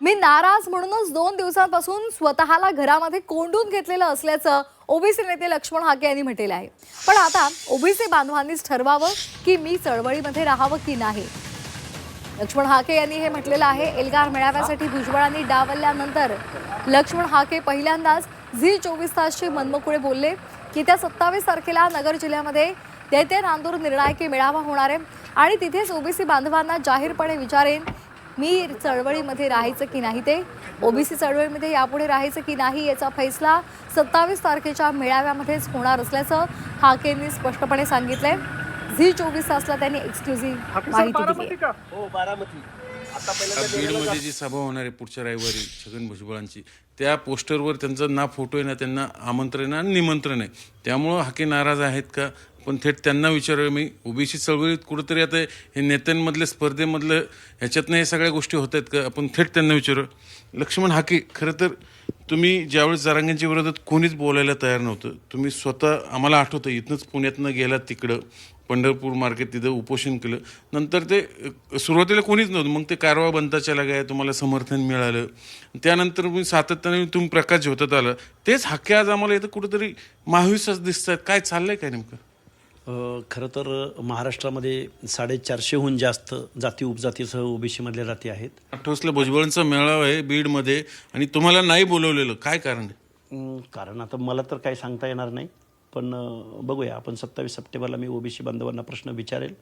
मी नाराज म्हणूनच दोन दिवसांपासून स्वतःला घरामध्ये कोंडून घेतलेलं असल्याचं ओबीसी नेते लक्ष्मण हाके यांनी म्हटलेलं आहे. पण आता ओबीसी बांधवांनीच ठरवावं की मी चळवळीमध्ये राहावं की नाही. लक्ष्मण हाके यांनी हे म्हटलेलं आहे. एल्गार मेळाव्यासाठी भुजबळांनी डावलल्यानंतर लक्ष्मण हाके पहिल्यांदाच झी चोवीस तासचे मनमकुळे बोलले की त्या सत्तावीस तारखेला नगर जिल्ह्यामध्ये दैत्य नांदूर निर्णायकी मेळावा होणार आहे आणि तिथेच ओबीसी बांधवांना जाहीरपणे विचारेन मी चळवळीमध्ये राहायचं की नाही ते? ओबीसी चळवळीमध्ये यापुढे राहायचं की नाही याचा फैसला सत्तावीस तारखेच्या मेळाव्यामध्येच होणार असल्याचं हाकेंनी स्पष्टपणे सांगितलंय. झी चोवीस तासला त्यांनी एक्सक्लुझिव्ह माहिती दिली हो बारामती. आता आता बीडमध्ये जी सभा होणार आहे पुढच्या रविवारी छगन भुजबळांची त्या पोस्टरवर त्यांचं ना फोटो आहे ना त्यांना आमंत्रण आहे आणि निमंत्रण आहे. त्यामुळं हाके नाराज आहेत का? पण थेट त्यांना विचारूया मी. ओबीसी चळवळीत कुठंतरी आता हे नेत्यांमधल्या स्पर्धेमधलं ह्याच्यातनं हे सगळ्या गोष्टी होत आहेत का? आपण थेट त्यांना विचारू लक्ष्मण हाके खरं तर तुम्ही ज्यावेळेस जरांग्यांच्या विरोधात कोणीच बोलायला तयार नव्हतं तुम्ही स्वतः आम्हाला आठवतं इथनंच पुण्यातनं गेलात तिकडं पंढरपूर मार्केट तिथं उपोषण केलं. नंतर ते सुरुवातीला कोणीच नव्हतं मग ते कारवा बनता लागाय तुम्हाला समर्थन मिळालं. त्यानंतर मी सातत्याने तुम्ही प्रकाश झोतात आलं. तेच हक्के आज आम्हाला इथं कुठंतरी महाविश्वास दिसत आहेत काय चाललंय काय नेमकं? खरं तर महाराष्ट्रामध्ये साडेचारशेहून जास्त जाती उपजातीसह ओबीसीमधल्या जाती आहेत. ठोसला भुजबळांचा मेळावा आहे बीडमध्ये आणि तुम्हाला नाही बोलवलेलं. काय कारण आहे? कारण आता मला तर काही सांगता येणार नाही. पण बघूया. आपण सत्तावीस सप्टेंबरला मी ओबीसी बांधवांना प्रश्न विचारेल.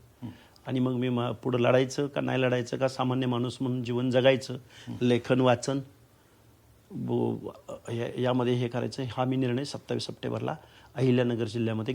आणि मग मी मा- पुढं लढायचं का नाही लढायचं का सामान्य माणूस म्हणून जीवन जगायचं लेखन वाचन यामध्ये हे करायचं. हा मी निर्णय सत्तावीस सप्टेंबरला अहिल्यानगर जिल्ह्यामध्ये